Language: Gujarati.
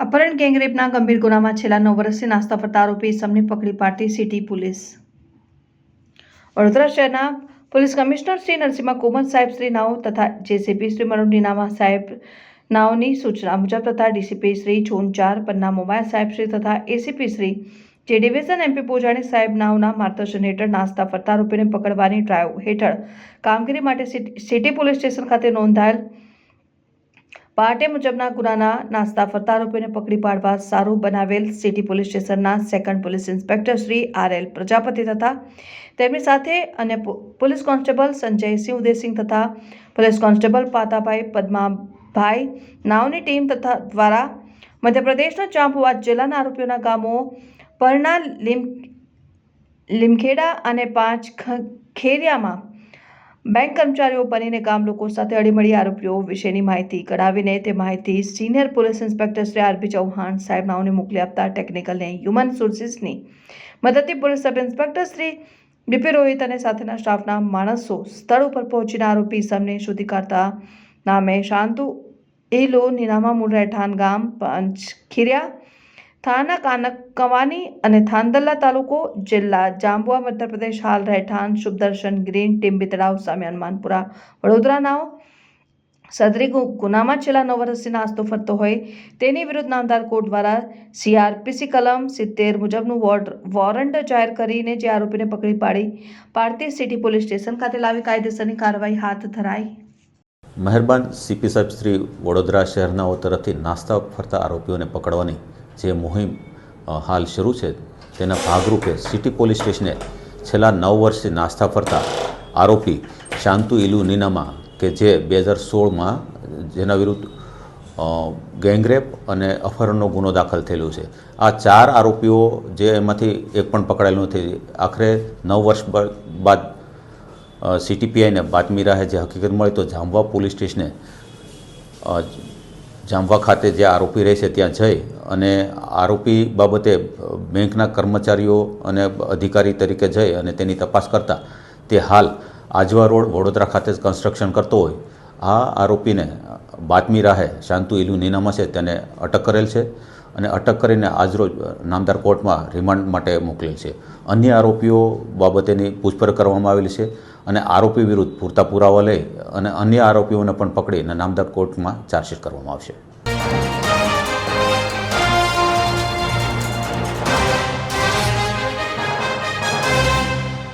અપહરણ ગેંગરેપના ગંભીર ગુનામાં છેલ્લા નવ વર્ષથી નાસ્તા ફરતા આરોપી સમને પકડી પાડતી સિટી પોલીસ. વડોદરા શહેરના પોલીસ કમિશનર શ્રી નરસિંહ કુમાર સાહેબ શ્રી નાઓ તથા જેસીપી શ્રી મનોજ નીનામા સાહેબ નાઓની સૂચના મુજબ તથા ડીસીપી શ્રી ઝોન ચાર, પન્ના મોબાઈલ સાહેબ શ્રી તથા એસીપી શ્રી જે ડિવિઝન એમપી પોજાણી સાહેબ નાઓના માર્ગદર્શન હેઠળ નાસ્તા ફરતા આરોપીને પકડવાની ડ્રાઈવ હેઠળ કામગીરી માટે સિટી પોલીસ સ્ટેશન ખાતે નોંધાયેલ પાર્ટે મુજબના ગુનાના નાસ્તા ફરતા આરોપીને પકડી પાડવા સારું બનાવેલ સિટી પોલીસ સ્ટેશનના second police inspector Shri R L Prajapati તથા તેમની સાથે અન્ય પો- પોલીસ કોન્સ્ટેબલ સંજયસિંહ ઉદયસિંહ તથા પોલીસ કોન્સ્ટેબલ પાતાભાઈ પદ્માભાઈ નાવની ટીમ તથા દ્વારા મધ્યપ્રદેશના ચાંપુઆ જિલ્લાના આરોપીઓના ગામો પરણા, લીમ, લીમખેડા અને પાંચ ખેરિયામાં બેંક કર્મચારીઓ બનીને ગામ લોકો સાથે અડીમળી આરોપીઓ વિશેની માહિતી કઢાવીને તે માહિતી senior police inspector Shri RP Chauhan સાહેબ નાઓને મોકલી આપતા ટેકનિકલ અને હ્યુમન સોર્સિસની મદદથી police sub inspector Shri DP Rohit અને સાથેના સ્ટાફના માણસો સ્થળ ઉપર પહોંચીને આરોપી ઇસમને શોધી કાઢતા નામે શાંતુ એલો નિનામા મૂળ રહેઠાણ ગામ પંચખીરિયા થાના કાનક કવાની અને થાંદલ્લા તાલુકો જિલ્લા જાંબુઆ મધ્યપ્રદેશ હાલ રહેઠાણ શુભદર્શન ગ્રીન ટીમ્બી તળાવ સામે હનુમાનપુરા. વડોદરા નાવ સદરી ગુનામાં છેલ્લા નવ વર્ષથી નાસ્તો ફરતો હોય તેની વિરુદ્ધ નામદાર કોર્ટ દ્વારા સીઆરપીસી કલમ સિત્તેર મુજબનું વોર્ડ, વોરંટ જાહેર કરીને જે આરોપીને પકડી પાડી, પાડતી સિટી પોલીસ સ્ટેશન ખાતે લાવી કાયદેસરની કાર્યવાહી હાથ ધરાઈ. મહેરબાન સીપી સાહેબ શ્રી વડોદરા શહેરનાઓ તરફથી નાસ્તા ફરતા આરોપીઓને પકડવાની જે મુહિમ હાલ શરૂ છે, તેના ભાગરૂપે સિટી પોલીસ સ્ટેશને છેલ્લા નવ વર્ષથી નાસ્તા ફરતા આરોપી શાંતુ ઇલુ નીનામા કે જે બે હજાર સોળમાં જેના વિરુદ્ધ ગેંગરેપ અને અપહરણનો ગુનો દાખલ થયેલો છે. આ ચાર આરોપીઓ જે એમાંથી એક પણ પકડાયેલું નથી. આખરે નવ વર્ષ બાદ સીટીપીઆઈને બાતમી રાહે જે હકીકત મળી તો જામવા પોલીસ સ્ટેશને જામવા ખાતે જે આરોપી રહે છે ત્યાં જઈ અને આરોપી બાબતે બેંકના કર્મચારીઓ અને અધિકારી તરીકે જઈ અને તેની તપાસ કરતા તે હાલ આજવા રોડ વડોદરા ખાતે કન્સ્ટ્રક્શન કરતો હોય. આ આરોપીને બાતમી રાહે શાંતુ ઇલુ નીનામા છે, તેને અટક કરેલ છે અને અટક કરીને આજરોજ નામદાર કોર્ટમાં રિમાન્ડ માટે મોકલેલ છે. અન્ય આરોપીઓ બાબતેની પૂછપરછ કરવામાં આવેલી છે અને આરોપી વિરુદ્ધ પૂરતા પુરાવા લઈ અને અન્ય આરોપીઓને પણ પકડીને નામદાર કોર્ટમાં ચાર્જશીટ કરવામાં આવશે.